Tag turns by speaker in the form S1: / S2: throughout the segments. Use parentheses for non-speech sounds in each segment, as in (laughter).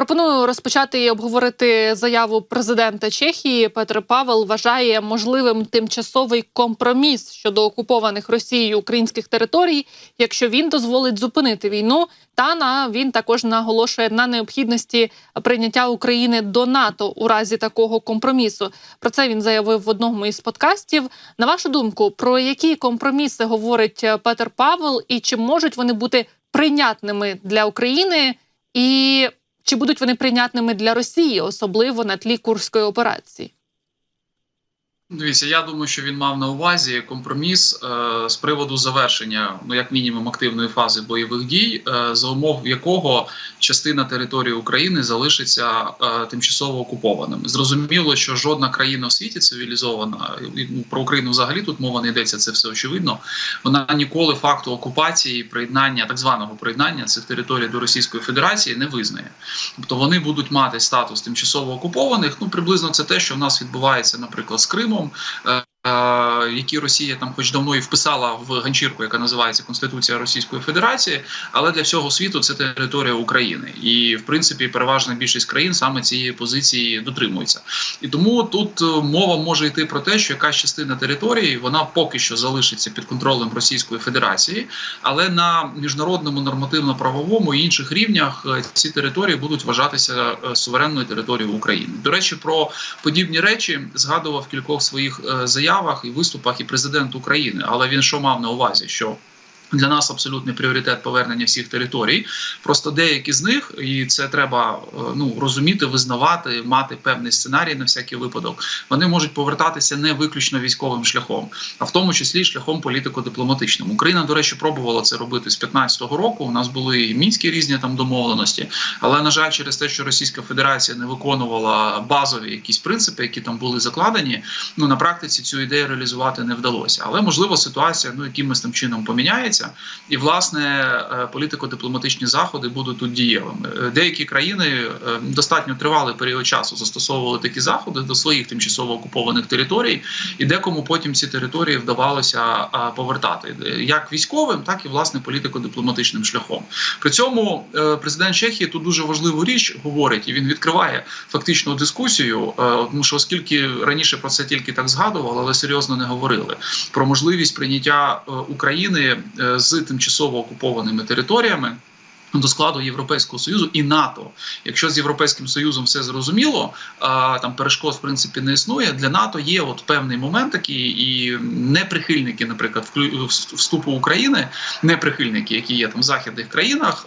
S1: Пропоную розпочати і обговорити заяву президента Чехії. Петр Павел вважає можливим тимчасовий компроміс щодо окупованих Росією українських територій, якщо він дозволить зупинити війну. Та на він також наголошує на необхідності прийняття України до НАТО у разі такого компромісу. Про це він заявив в одному із подкастів. На вашу думку, про які компроміси говорить Петр Павел, і чи можуть вони бути прийнятними для України? І чи будуть вони прийнятними для Росії, особливо на тлі курської операції?
S2: Дивіться, я думаю, що він мав на увазі компроміс е, з приводу завершення, ну як мінімум, активної фази бойових дій, е, за умов якого частина території України залишиться е, тимчасово окупованими. Зрозуміло, що жодна країна в світі цивілізована і, ну, про Україну взагалі тут мова не йдеться. Це все очевидно. Вона ніколи факту окупації, приєднання так званого приєднання цих територій до Російської Федерації не визнає. Тобто вони будуть мати статус тимчасово окупованих. Ну приблизно це те, що в нас відбувається, наприклад, з Кримом. Е, які Росія там, хоч давно і вписала в ганчірку, яка називається Конституція Російської Федерації, але для всього світу це територія України, і в принципі переважна більшість країн саме цієї позиції дотримується. І тому тут мова може йти про те, що якась частина території вона поки що залишиться під контролем Російської Федерації, але на міжнародному нормативно-правовому і інших рівнях ці території будуть вважатися суверенною територією України. До речі, про подібні речі згадував кількох своїх заявах заявах і виступах і президент України, але він що мав на увазі, що для нас абсолютний пріоритет повернення всіх територій. Просто деякі з них, і це треба ну розуміти, визнавати, мати певний сценарій на всякий випадок. Вони можуть повертатися не виключно військовим шляхом, а в тому числі шляхом політико-дипломатичним. Україна, до речі, пробувала це робити з 15-го року. У нас були і мінські різні там домовленості, але на жаль, через те, що Російська Федерація не виконувала базові якісь принципи, які там були закладені. Ну на практиці цю ідею реалізувати не вдалося. Але можливо ситуація ну якимось там чином поміняється і власне політико-дипломатичні заходи будуть тут дієвими. Деякі країни достатньо тривалий період часу застосовували такі заходи до своїх тимчасово окупованих територій, і декому потім ці території вдавалося повертати як військовим, так і власне політико-дипломатичним шляхом. При цьому президент Чехії тут дуже важливу річ говорить, і він відкриває фактичну дискусію, тому що оскільки раніше про це тільки так згадували, але серйозно не говорили про можливість прийняття України з тимчасово окупованими територіями. До складу Європейського союзу і НАТО, якщо з європейським союзом все зрозуміло, там перешкод в принципі не існує. Для НАТО є от певний момент такий, і неприхильники, наприклад, вступу України, неприхильники, які є там в західних країнах,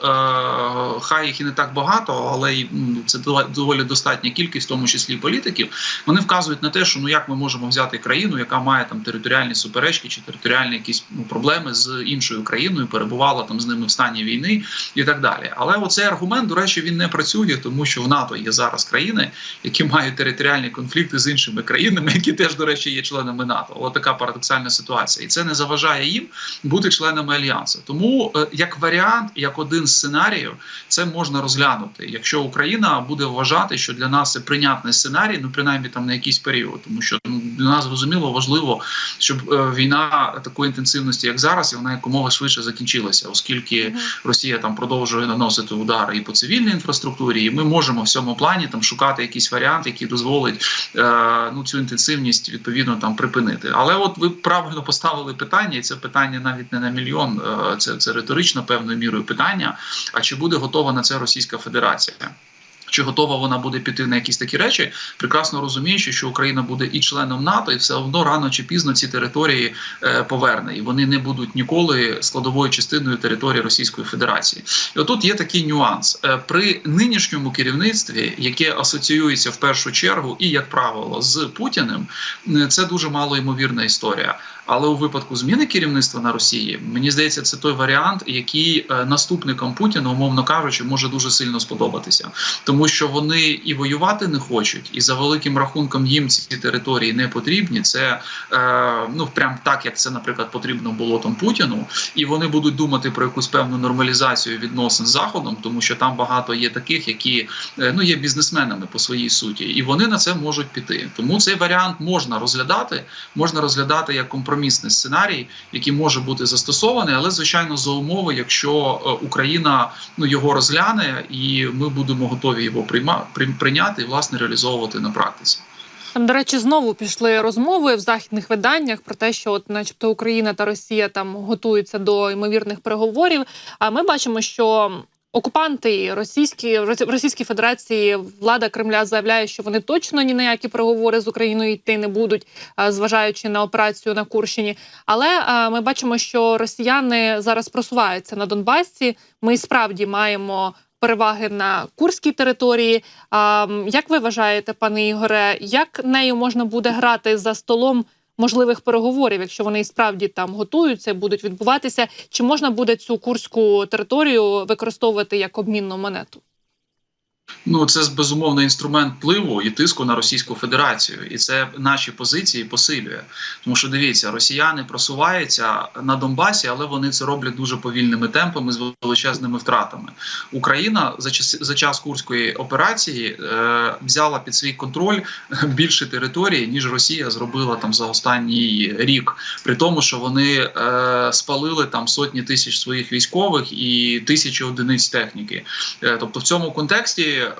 S2: хай їх і не так багато, але ну, це доволі достатня кількість, в тому числі політиків. Вони вказують на те, що ну як ми можемо взяти країну, яка має там територіальні суперечки чи територіальні якісь ну, проблеми з іншою країною, перебувала там з ними в стані війни і так так далі. Але оцей аргумент, до речі, він не працює, тому що в НАТО є зараз країни, які мають територіальні конфлікти з іншими країнами, які теж, до речі, є членами НАТО. Ось така парадоксальна ситуація, і це не заважає їм бути членами альянсу. Тому е, як варіант, як один з сценаріїв, це можна розглянути, якщо Україна буде вважати, що для нас це прийнятний сценарій, ну принаймні там на якийсь період, тому що ну, для нас зрозуміло важливо, щоб е, війна такої інтенсивності, як зараз, і вона якомога швидше закінчилася, оскільки Росія там продовжує продовжує наносити удари і по цивільній інфраструктурі, і ми можемо в цьому плані там шукати якийсь варіант, який дозволить е, ну цю інтенсивність відповідно там припинити. Але от ви правильно поставили питання, і це питання навіть не на мільйон, е, це, це риторично певною мірою питання. А чи буде готова на це Російська Федерація? Чи готова вона буде піти на якісь такі речі, прекрасно розуміючи, що Україна буде і членом НАТО, і все одно рано чи пізно ці території е, поверне, і вони не будуть ніколи складовою частиною території Російської Федерації. І отут є такий нюанс е, при нинішньому керівництві, яке асоціюється в першу чергу, і як правило, з Путіним, це дуже мало ймовірна історія. Але у випадку зміни керівництва на Росії мені здається, це той варіант, який е, наступникам Путіна, умовно кажучи, може дуже сильно сподобатися, тому що вони і воювати не хочуть, і за великим рахунком їм ці території не потрібні. Це е, ну прям так, як це, наприклад, потрібно було там Путіну, і вони будуть думати про якусь певну нормалізацію відносин з заходом, тому що там багато є таких, які е, ну є бізнесменами по своїй суті, і вони на це можуть піти. Тому цей варіант можна розглядати, можна розглядати як компроміс компромісний сценарій, який може бути застосований, але звичайно за умови, якщо е, Україна ну його розгляне, і ми будемо готові його прийма, прийняти і власне реалізовувати на практиці.
S1: Там, до речі, знову пішли розмови в західних виданнях про те, що, от, начебто, Україна та Росія там готуються до ймовірних переговорів. А ми бачимо, що окупанти російські Російській Федерації влада Кремля заявляє, що вони точно ні на які переговори з Україною йти не будуть, зважаючи на операцію на Курщині. Але ми бачимо, що росіяни зараз просуваються на Донбасі. Ми справді маємо. Переваги на курській території. А, як ви вважаєте, пане Ігоре, як нею можна буде грати за столом можливих переговорів, якщо вони і справді там готуються, будуть відбуватися? Чи можна буде цю курську територію використовувати як обмінну монету?
S2: Ну це безумовно інструмент впливу і тиску на Російську Федерацію, і це наші позиції посилює. Тому що дивіться, росіяни просуваються на Донбасі, але вони це роблять дуже повільними темпами з величезними втратами. Україна за час за час курської операції е, взяла під свій контроль (laughs) більше території, ніж Росія зробила там за останній рік, при тому, що вони е, спалили там сотні тисяч своїх військових і тисячі одиниць техніки. Е, тобто, в цьому контексті е,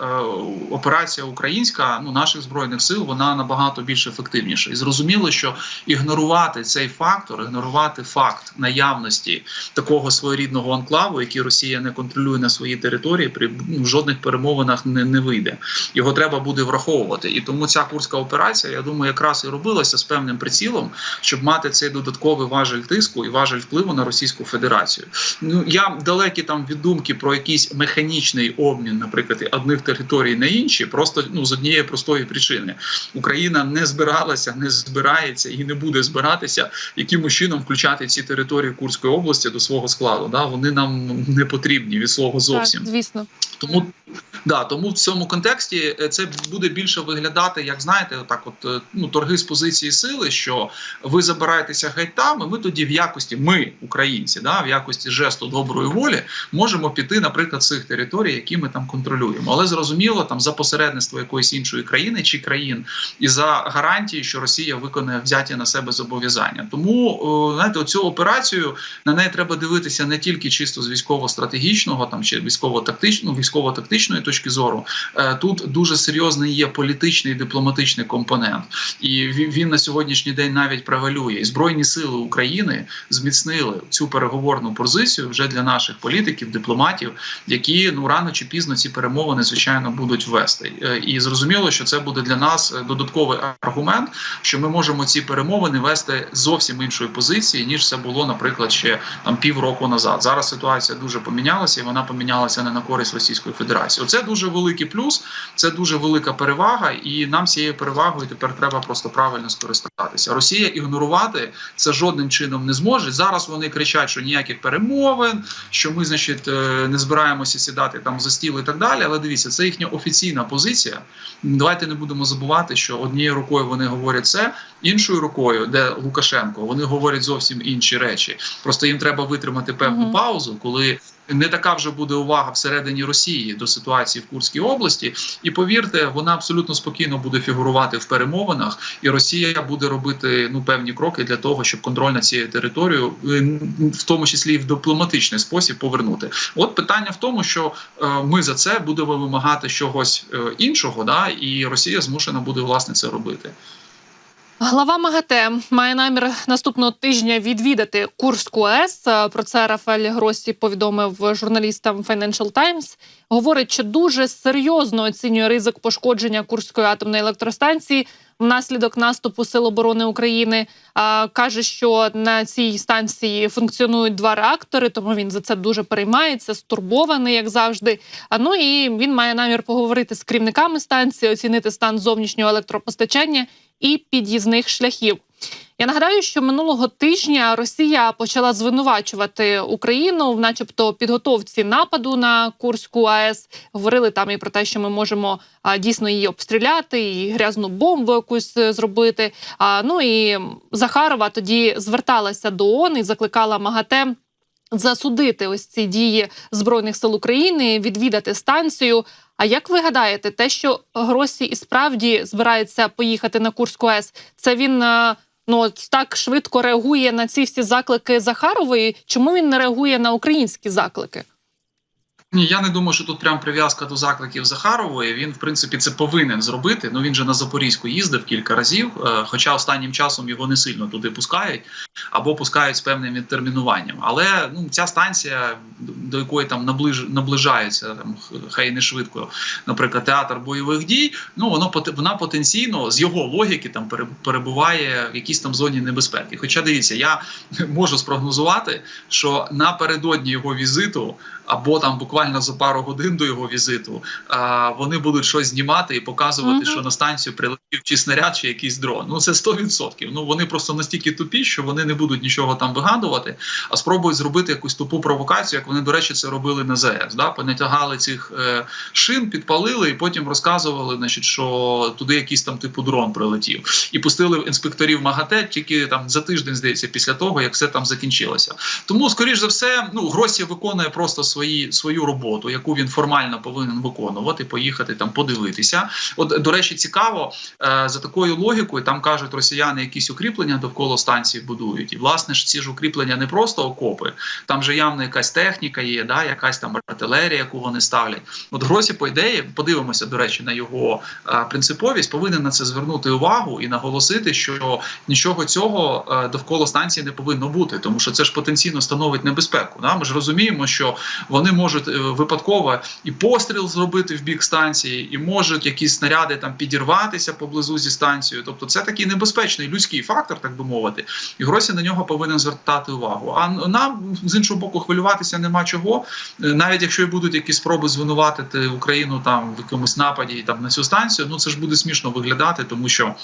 S2: операція українська ну наших збройних сил вона набагато більш ефективніша. І зрозуміло, що ігнорувати цей фактор, ігнорувати факт наявності такого своєрідного анклаву, який Росія не контролює на своїй території, при ну, жодних перемовинах не, не вийде. Його треба буде враховувати. І тому ця курська операція, я думаю, якраз і робилася з певним прицілом, щоб мати цей додатковий важель тиску і важель впливу на Російську Федерацію. Ну я далекий там від думки про якийсь механічний обмін, наприклад, одних територій на інші, просто ну з однієї простої причини Україна не збиралася, не збирається і не буде збиратися якимось чином включати ці території Курської області до свого складу. Да, вони нам не потрібні від слова зовсім.
S1: Так, звісно.
S2: Тому да, тому в цьому контексті е, це буде більше виглядати, як знаєте, так от е, ну торги з позиції сили, що ви забираєтеся геть там, і ми тоді в якості, ми, українці, да, в якості жесту доброї волі, можемо піти, наприклад, з цих територій, які ми там контролюємо. Але зрозуміло, там за посередництво якоїсь іншої країни чи країн, і за гарантії, що Росія виконає взяті на себе зобов'язання. Тому о, знаєте, оцю операцію на неї треба дивитися не тільки чисто з військово-стратегічного там чи військово-тактичного, військово-тактичної точки зору. Е, Тут дуже серйозний є політичний і дипломатичний компонент, і він, він на сьогоднішній день навіть превалює. І збройні сили України зміцнили цю переговорну позицію вже для наших політиків, дипломатів, які ну рано чи пізно ці перемовини звичайно будуть вести. Е, І зрозуміло, що це буде для нас е, додатковий аргумент, що ми можемо ці перемовини вести зовсім іншої позиції, ніж це було, наприклад, ще там півроку назад. Зараз ситуація дуже помінялася, і вона помінялася не на користь Російської Федерації. Оце дуже великий плюс, це дуже велика перевага, і нам цією перевагою тепер треба просто правильно скористатися. Росія ігнорувати це жодним чином не зможе. Зараз вони кричать, що ніяких перемовин, що ми, значить, е, не збираємося сідати там за стіл і так далі. Але дивіться, це їхня офіційна позиція. Давайте не будемо забувати, що однією рукою вони говорять це, іншою рукою, де Лукашенко, вони говорять зовсім інші речі. Просто їм треба витримати певну
S1: Мгм.
S2: паузу, коли. Не така вже буде увага всередині Росії до ситуації в Курській області, і повірте, вона абсолютно спокійно буде фігурувати в перемовинах, і Росія буде робити ну певні кроки для того, щоб контроль над цією територією, е, в тому числі і в дипломатичний спосіб, повернути. От питання в тому, що е, ми за це будемо вимагати чогось е, іншого, да, і Росія змушена буде власне це робити.
S1: Глава МАГАТЕ має намір наступного тижня відвідати Курську АЕС. Е, Про це Рафаель Гросі повідомив журналістам Financial Times. Говорить, що дуже серйозно оцінює ризик пошкодження Курської атомної електростанції внаслідок наступу Сил оборони України. Каже, що на цій станції функціонують два реактори, тому він за це дуже переймається, стурбований, як завжди. А ну і він має намір поговорити з керівниками станції, оцінити стан зовнішнього електропостачання і під'їзних шляхів. Я нагадаю, що минулого тижня Росія почала звинувачувати Україну в, начебто, підготовці нападу на Курську АЕС. Говорили там і про те, що ми можемо а, дійсно її обстріляти, і грязну бомбу якусь е, зробити. А, ну і Захарова тоді зверталася до ООН і закликала МАГАТЕ засудити ось ці дії збройних сил України, відвідати станцію. А як ви гадаєте, те, що Гросі і справді збирається поїхати на Курську АЕС, це він е, ну так швидко реагує на ці всі заклики Захарової? Чому він не реагує на українські заклики?
S2: Ні, я не думаю, що тут прям прив'язка до закликів Захарової. Він, в принципі, це повинен зробити. Ну він же на Запорізьку їздив кілька разів, е, хоча останнім часом його не сильно туди пускають або пускають з певним відтермінуванням. Але ну ця станція, до якої там наближ, наближаються там хай не швидко, наприклад, театр бойових дій. Ну воно вона потенційно з його логіки там перебуває в якійсь там зоні небезпеки. Хоча дивіться, я (laughs) можу спрогнозувати, що напередодні його візиту або там буквально за пару годин до його візиту, вони будуть щось знімати і показувати,
S1: Мгм.
S2: що на станцію прилетів чи снаряд, чи якийсь дрон. Ну це 100%. Ну вони просто настільки тупі, що вони не будуть нічого там вигадувати, а спробують зробити якусь тупу провокацію, як вони, до речі, це робили на ЗАЕС. Да? Понатягали цих е, шин, підпалили і потім розказували, значить, що туди якийсь там типу дрон прилетів. І пустили інспекторів МАГАТЕ тільки там за тиждень, здається, після того, як все там закінчилося. Тому, скоріш за все, ну Гросі виконує просто свої свою роботу, яку він формально повинен виконувати, поїхати там подивитися. От до речі, цікаво за такою логікою. Там кажуть, росіяни якісь укріплення довкола станції будують, і власне ж ці ж укріплення не просто окопи, там же явно якась техніка є, да, якась там артилерія, яку вони ставлять. От Гросі, по ідеї, подивимося, до речі, на його е, принциповість, повинен на це звернути увагу і наголосити, що нічого цього е, довкола станції не повинно бути, тому що це ж потенційно становить небезпеку. Да? Ми ж розуміємо, що вони можуть е, випадково і постріл зробити в бік станції, і можуть якісь снаряди там підірватися поблизу зі станцією. Тобто, це такий небезпечний людський фактор, так би мовити. І Гросі на нього повинен звертати увагу. А нам з іншого боку хвилюватися нема чого. Е, Навіть якщо і будуть якісь спроби звинуватити Україну там в якомусь нападі там на цю станцію, ну це ж буде смішно виглядати, тому що.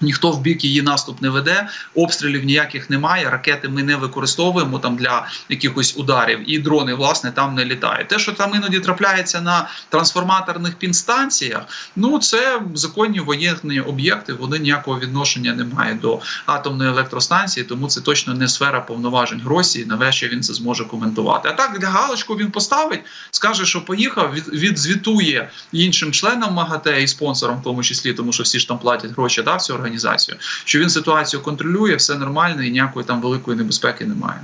S2: Ніхто в бік її наступ не веде, обстрілів ніяких немає. Ракети ми не використовуємо там для якихось ударів, і дрони власне там не літають. Те, що там іноді трапляється на трансформаторних підстанціях, ну це законні воєнні об'єкти. Вони ніякого відношення не мають до атомної електростанції, тому це точно не сфера повноважень Гросі. Навряд чи він це зможе коментувати. А так для галочку він поставить, скаже, що поїхав, від, відзвітує іншим членам МАГАТЕ і спонсорам, в тому числі, тому що всі ж там платять гроші да, в цю організацію. Що він ситуацію контролює, все нормально і ніякої там великої небезпеки немає.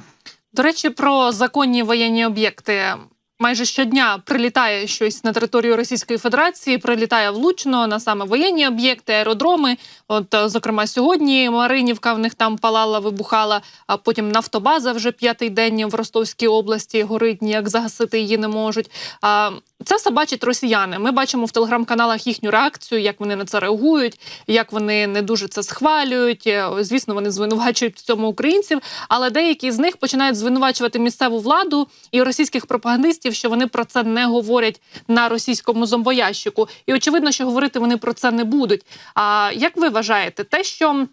S1: До речі, про законні воєнні об'єкти. Майже щодня прилітає щось на територію Російської Федерації, прилітає влучно на саме воєнні об'єкти, аеродроми. От, е, зокрема, сьогодні Маринівка в них там палала, вибухала. А потім нафтобаза вже п'ятий день в Ростовській області горить, ніяк загасити її не можуть. А це все бачать росіяни. Ми бачимо в телеграм-каналах їхню реакцію, як вони на це реагують, як вони не дуже це схвалюють. Е, Звісно, вони звинувачують в цьому українців, але деякі з них починають звинувачувати місцеву владу і російських пропагандистів, що вони про це не говорять на російському зомбоящику. І очевидно, що говорити вони про це не будуть. А як ви вважаєте, те, що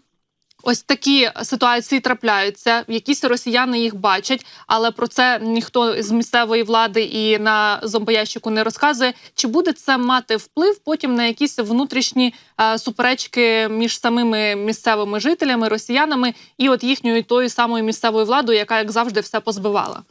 S1: Ось такі ситуації трапляються. Якісь росіяни їх бачать, але про це ніхто з місцевої влади і на зомбоящику не розказує. Чи буде це мати вплив потім на якісь внутрішні е, суперечки між самими місцевими жителями, росіянами і от їхньою тою самою місцевою владою, яка як завжди все позбивала?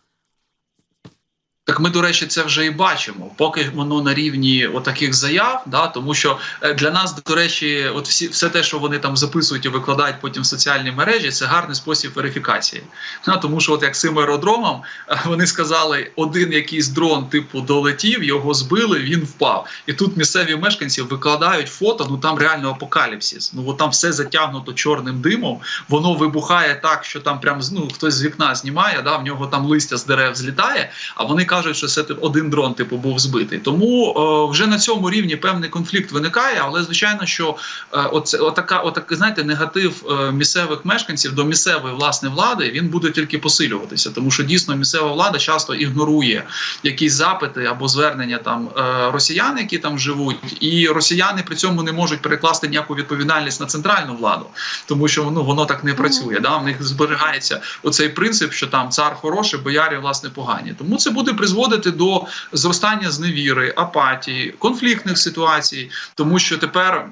S2: Так ми, до речі, це вже і бачимо, поки воно на рівні отаких заяв, да, тому що е, для нас, до речі, от всі все те, що вони там записують і викладають потім в соціальні мережі, це гарний спосіб верифікації. Да, тому що, от як з цим аеродромом, е, вони сказали, один якийсь дрон, типу, долетів, його збили, він впав. І тут місцеві мешканці викладають фото. Ну там реально апокаліпсис. Ну от там все затягнуто чорним димом, воно вибухає так, що там прям ну, хтось з вікна знімає, да, в нього там листя з дерев злітає. А вони що це тип, один дрон типу був збитий. Тому е, вже на цьому рівні певний конфлікт виникає. Але звичайно, що е, оце отака, отак, знаєте, негатив е, місцевих мешканців до місцевої власне влади він буде тільки посилюватися, тому що дійсно місцева влада часто ігнорує якісь запити або звернення там е, росіян, які там живуть, і росіяни при цьому не можуть перекласти ніяку відповідальність на центральну владу, тому що ну воно так не працює. Да? В них зберігається оцей принцип, що там цар хороший, боярі власне погані. Тому це буде призводити до зростання зневіри, апатії, конфліктних ситуацій, тому що тепер.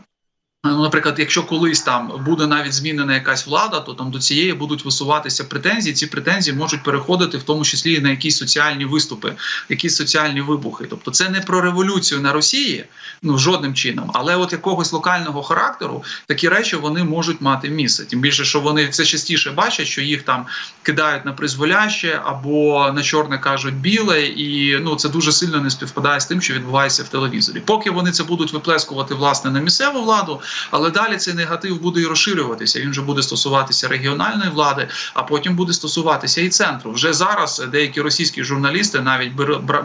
S2: Ну, наприклад, якщо колись там буде навіть змінена якась влада, то там до цієї будуть висуватися претензії. Ці претензії можуть переходити в тому числі на якісь соціальні виступи, якісь соціальні вибухи. Тобто, це не про революцію на Росії, ну жодним чином, але от якогось локального характеру такі речі вони можуть мати місце. Тим більше, що вони все частіше бачать, що їх там кидають на призволяще або на чорне кажуть біле, і ну це дуже сильно не співпадає з тим, що відбувається в телевізорі. Поки вони це будуть виплескувати власне на місцеву владу. Але далі цей негатив буде і розширюватися. Він вже буде стосуватися регіональної влади, а потім буде стосуватися і центру. Вже зараз деякі російські журналісти навіть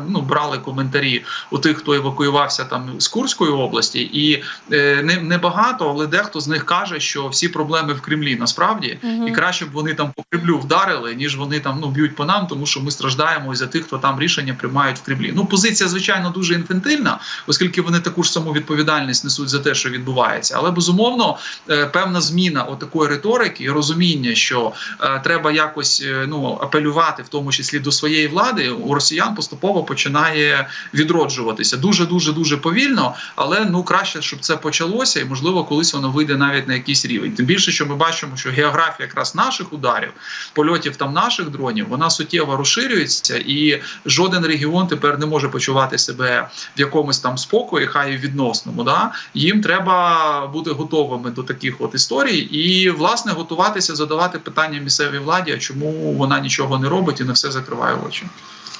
S2: ну, брали коментарі у тих, хто евакуювався там з Курської області, і е, не, не багато, але дехто з них каже, що всі проблеми в Кремлі насправді,
S1: Мгм.
S2: і краще б вони там по Кремлю вдарили, ніж вони там ну б'ють по нам, тому що ми страждаємо за тих, хто там рішення приймають в Кремлі. Ну позиція, звичайно, дуже інфантильна, оскільки вони таку ж саму відповідальність несуть за те, що відбувається. Але безумовно, е, певна зміна отакої риторики і розуміння, що е, треба якось е, ну апелювати, в тому числі до своєї влади, у росіян поступово починає відроджуватися дуже дуже дуже повільно. Але ну краще, щоб це почалося, і можливо, колись воно вийде навіть на якийсь рівень. Тим більше, що ми бачимо, що географія якраз наших ударів, польотів там наших дронів, вона суттєво розширюється, і жоден регіон тепер не може почувати себе в якомусь там спокої, хай і відносному. Да? Їм треба бути готовими до таких от історій, і власне готуватися, задавати питання місцевій владі, чому вона нічого не робить і на все закриває очі.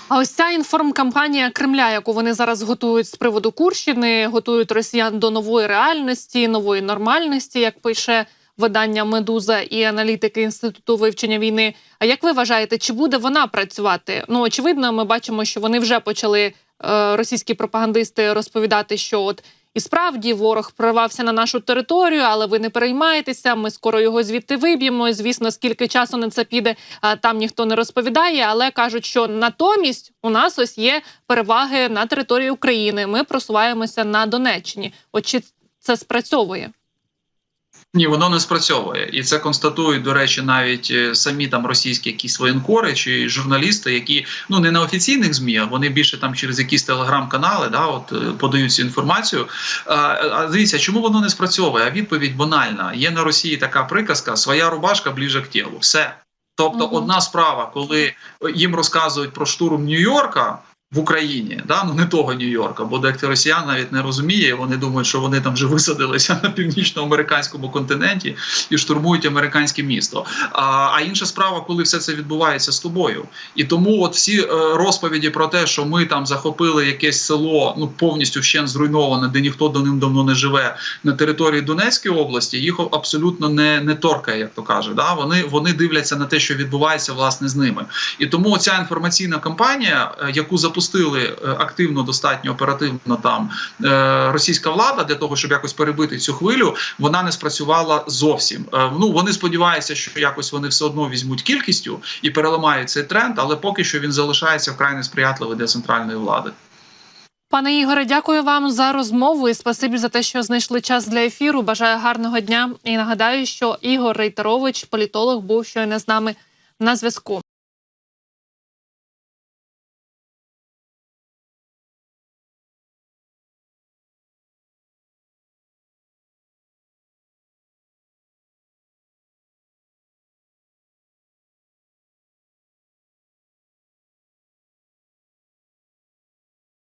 S1: А ось ця інформкампанія Кремля, яку вони зараз готують з приводу Курщини, готують росіян до нової реальності, нової нормальності, як пише видання Медуза і аналітики інституту вивчення війни. А як ви вважаєте, чи буде вона працювати? Ну очевидно, ми бачимо, що вони вже почали е, російські пропагандисти розповідати, що от і справді ворог прорвався на нашу територію, але ви не переймаєтеся. Ми скоро його звідти виб'ємо. Звісно, скільки часу на це піде, там ніхто не розповідає. Але кажуть, що натомість у нас ось є переваги на території України. Ми просуваємося на Донеччині. От чи це спрацьовує?
S2: Ні, воно не спрацьовує, і це констатують, до речі, навіть е, самі там російські якісь воєнкори чи журналісти, які ну не на офіційних змі, а вони більше там через якісь телеграм-канали, да, от е, подають цю інформацію. А, а дивіться, чому воно не спрацьовує? А відповідь банальна. Є на Росії така приказка: своя рубашка ближе к тілу. Все. Тобто,
S1: Мгм.
S2: одна справа, коли їм розказують про штурм Нью-Йорка. В Україні, да ну не того Нью-Йорка, бо дехто росіян навіть не розуміє. Вони думають, що вони там вже висадилися на північноамериканському континенті і штурмують американське місто. А, а інша справа, коли все це відбувається з тобою. І тому, от всі е, розповіді про те, що ми там захопили якесь село, ну повністю вщен зруйноване, де ніхто до ним давно не живе на території Донецької області, їх абсолютно не, не торкає, як то каже. Да? Вони, вони дивляться на те, що відбувається власне з ними. І тому ця інформаційна кампанія, е, яку запустили е, активно, достатньо оперативно там е, російська влада для того, щоб якось перебити цю хвилю, вона не спрацювала зовсім. Е, Ну вони сподіваються, що якось вони все одно візьмуть кількістю і переламають цей тренд, але поки що він залишається вкрай несприятливий для центральної влади.
S1: Пане Ігоре, дякую вам за розмову і спасибі за те, що знайшли час для ефіру. Бажаю гарного дня. І нагадаю, що Ігор Рейтерович, політолог, був щойно з нами на зв'язку.